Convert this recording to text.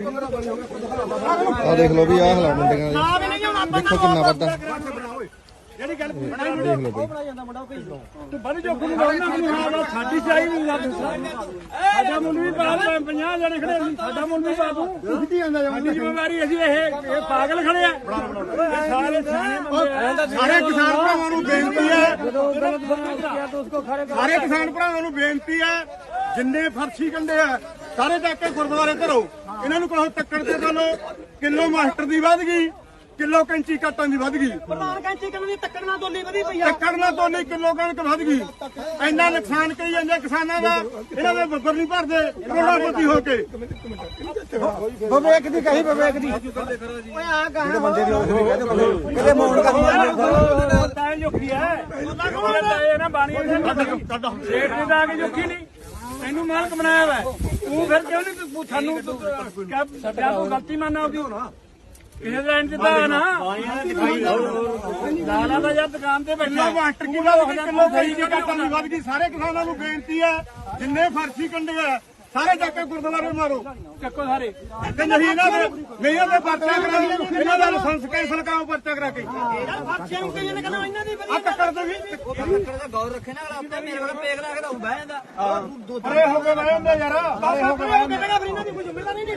ਆ ਦੇਖ ਲਓ ਵੀ ਆਹ ਹਾਲਾ ਮੰਡੀਆਂ ਦੇ। ਆ ਦੇਖੋ ਕਿੰਨਾ ਵੱਧਾ ਜਿਹੜੀ ਗੱਲ ਦੇਖ ਲਓ ਬਈ। ਤੂੰ ਬੜੀ ਜੋ ਕੋਈ ਗੱਲ ਨਾ ਸਾਡੀ ਚਾਹੀ ਨਹੀਂ ਲੱਗ ਸਾਡਾ ਮੁੱਲ ਵੀ 50 ਜਣੇ ਖੜੇ ਸੀ ਸਾਡਾ ਮੁੱਲ ਵੀ ਪਾ। ਤੂੰ ਕੀ ਆਂਦਾ ਸਾਡੀ ਜ਼ਿੰਮੇਵਾਰੀ ਅਸੀਂ ਇਹ ਇਹ ਪਾਗਲ ਖੜੇ ਆ। ਆ। ਕਿਸਾਨ ਭਰਾਵਾਂ ਨੂੰ ਬੇਨਤੀ ਹੈ। ਜਦੋਂ ਕਿਹਾ ਸਾਰੇ ਕਿਸਾਨ ਭਰਾਵਾਂ ਨੂੰ ਬੇਨਤੀ ਹੈ ਜਿੰਨੇ ਫਰਸ਼ੀ ਕੰਡੇ ਆ ਸਾਰੇ ਜਾ ਕੇ ਗੁਰਦੁਆਰੇ ਧਰੋ ਇਹਨਾਂ ਨੂੰ ਕਹੋ ਟੱਕਰ ਤੇ ਚਲੋ। ਕਿਲੋ ਮਾਸਟਰ ਦੀ ਵੱਧ ਗਈ ਕਿਲੋ ਕੈਂਚੀ ਕੱਟਣ ਦੀ ਵੱਧ ਗਈ। ਪ੍ਰਧਾਨ ਕੈਂਚੀ ਦੀ ਤੱਕੜ ਨਾਲ ਦੋਲੀ ਵਧੀ ਪਈ ਆ। ਟੱਕਰ ਨਾਲ ਤੋਲੀ ਕਿਲੋ ਕਣਕ ਵੱਧ ਗਈ। ਇੰਨਾ ਨੁਕਸਾਨ ਕਰੀ ਜਾਂਦੇ ਕਿਸਾਨਾਂ ਦਾ। ਇਹਨਾਂ ਦੇ ਬੱਬਰ ਨਹੀਂ ਭਰਦੇ ਕਰੋੜਾਪਤੀ ਹੋ ਕੇ। ਵਿਵੇਕ ਦੀ ਕਹੀ ਵਿਵੇਕ ਦੀ। ਓਏ ਆ ਗਾਣਾ। ਬੰਦੇ ਦੀ ਕਿਤੇ ਮੌਨ ਕਰਨੀ ਤਾਂ ਜੋਖੀ ਹੈ। ਉਹਨਾਂ ਦਾ ਇਹ ਨਾ ਬਾਣੀ ਸੇਠ ਨੇ ਤਾਂ ਆ ਕੇ ਜੋਖੀ ਨਹੀਂ। ਤੈਨੂੰ ਮਾਲਕ ਬਣਾਇਆ ਵਾ ਤੂੰ ਫਿਰ ਕਿਉਂ ਨਹੀਂ ਤੂੰ ਸਾਨੂੰ ਕਿਆ ਤੂੰ ਗਲਤੀ ਮੰਨਣਾ ਉਹਦੀ ਕਿਸੇ ਲੈਣ ਦਿੱਤਾ ਨਾ। ਲਾਲਾ ਦਾ ਯਾਰ ਦੁਕਾਨ ਤੇ ਬੈਠਾ। ਮਾਸਟਰ ਕੀ ਗਈ ਕਿਲੋ ਕਈ ਦੀ ਕੱਟਣ ਦੀ ਵੱਧ ਗਈ। ਸਾਰੇ ਕਿਸਾਨਾਂ ਨੂੰ ਬੇਨਤੀ ਹੈ ਜਿੰਨੇ ਫਰਸ਼ੀ ਕੰਡੇ ਆ ਸਾਰੇ ਜਾ ਕੇ ਗੁਰਦੁਆਰੇ ਮਾਰੋ। ਚੱਕੋ ਸਾਰੇ। ਤੇ ਨਹੀਂ ਇਹਨਾਂ ਦੇ ਨਹੀਂ ਇਹਨਾਂ ਦੇ ਪਰਚਾ ਕਰਾ ਇਹਨਾਂ ਦਾ ਲਾਇਸੈਂਸ ਕੈਂਸਲ ਕਰਾਓ ਪਰਚਾ ਕਰਾ ਕੇ। ਕਹਿੰਦਾ ਇਹਨਾਂ ਦੀ ਆ ਟੱਕਰ ਦੇ ਵੀ ਗੌਰ ਰੱਖੇ ਨਾ ਅਗਲਾ ਆਪਣੇ ਮੇਰੇ ਕੋਲ ਪੇਗ ਲਾ ਕੇ ਤਾਂ ਬਹਿ ਜਾਂਦਾ। ਅਰੇ ਹੋ ਗਏ ਬਹਿ ਜਾਂਦੇ ਯਾਰ। ਅਰੇ ਹੋ ਗਏ ਕਹਿੰਦਾ ਫਿਰ ਇਹਨਾਂ ਦੀ ਕੋਈ ਜ਼ਿੰਮੇਵਾਰੀ ਨਹੀਂ।